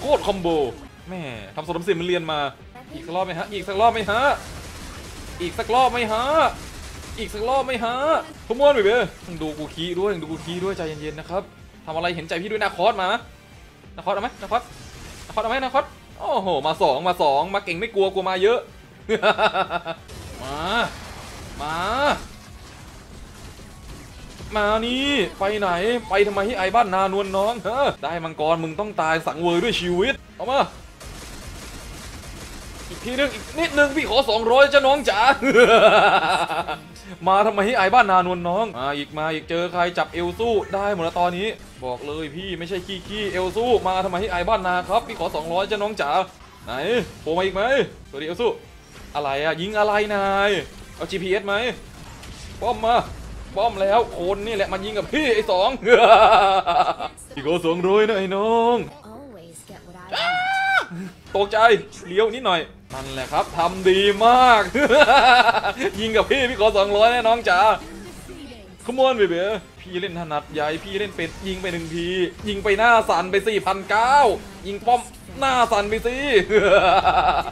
โคตรคอมโบแม่ทำสมศิลป์มันเรียนมา อีกสักรอบไหมฮะ อีกสักรอบไหมฮะ อีกสักรอบไหมฮะ อีกสักรอบไหมฮะขโมยไปเบ้ดูกูคีด้วยดูกูคีด้วยใจเย็นๆนะครับทำอะไรเห็นใจพี่ด้วยนะคอสมานาคอสเอาไหมนาคอสนาคอสเอาไหมนาคอสโอ้โห มาสองมาสองมาเก่งไม่กลัวกลัวมาเยอะ มานี่ ไปไหน ไปทำไมให้ไอ้บ้านนานวลน้องเฮ้อได้มังกรมึงต้องตายสังเวยด้วยชีวิต เอามาอีกทีนึงอีกนิดนึงพี่ขอ 200จ้าน้องจ๋า มาทำไมให้ไอ้บ้านนานวลน้องมาอีกมาอีกเจอใครจับเอลสู้ได้หมดแล้วตอนนี้ บอกเลยพี่ไม่ใช่ขี้ขี้เอลสู้มาทำไมให้ไอ้บ้านนาครับพี่ขอ 200จ้าน้องจ๋าไหนโผล่มาอีกไหมสวัสดีเอลสู้อะไรอะยิงอะไรนายเอา GPS ไหมป้อมมา ป้อมแล้วคนนี่แหละมันยิงกับพี่ไอ้สองพี่ขอสองร้อยนะไอ้น้อง Always get what I want. ตกใจเลี้ยวนิดหน่อยนั่นแหละครับทำดีมาก ยิงกับพี่พี่ขอสองร้อยแน่น้องจ๋าขโมยเบเบ้พี่เล่นถนัดใหญ่พี่เล่นเป็ดยิงไปหนึ่งที ยิงไปหน้าสันไปสี่พันเก้ายิงป้อม หน้าสั่นไปสิ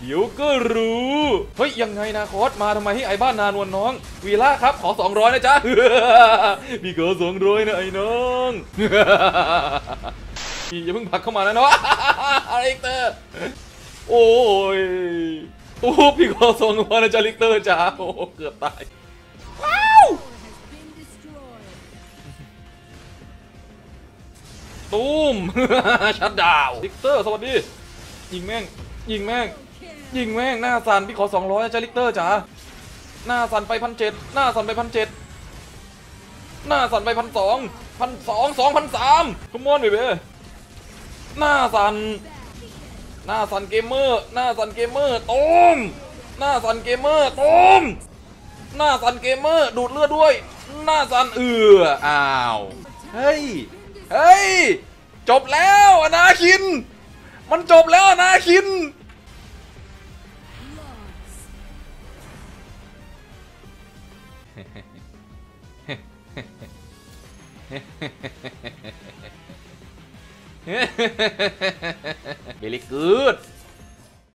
เดี๋ยวก็รู้ เฮ้ย ยังไงนะคอสมาทำไมให้ไอ้บ้านนานวลน้อง วีล่าครับขอ 200 นะจ๊ะพี่ขอ200นะไอ้น้องอย่าเพิ่งผลักเข้ามานะเนาะอะไรเตอร์ โอ้ยตู้พี่ขอส่งมานะจ๊ะลิกเตอร์จ้าโอ้เกือบตาย ว้าว ตูมชัดดาวลิกเตอร์สวัสดี ยิงแม่ง ยิงแม่ง ยิงแม่ง หน้าสันพี่ขอสองร้อยนะจ๊ะลิกเตอร์จ๋าหน้าสันไปพันเจ็ดหน้าสันไปพันเจ็ดหน้าสันไปพันสองพันสองสองพันสามขมอนเบเบ้หน้าสัน หน้าสันเกมเมอร์ หน้าสันเกมเมอร์ตูมหน้าสันเกมเมอร์ตูมหน้าสันเกมเมอร์ดูดเลือดด้วย หน้าสันเอืออ้าว เฮ้ย เฮ้ย จบแล้วอนาคิน มันจบแล้วอนาคิน Very good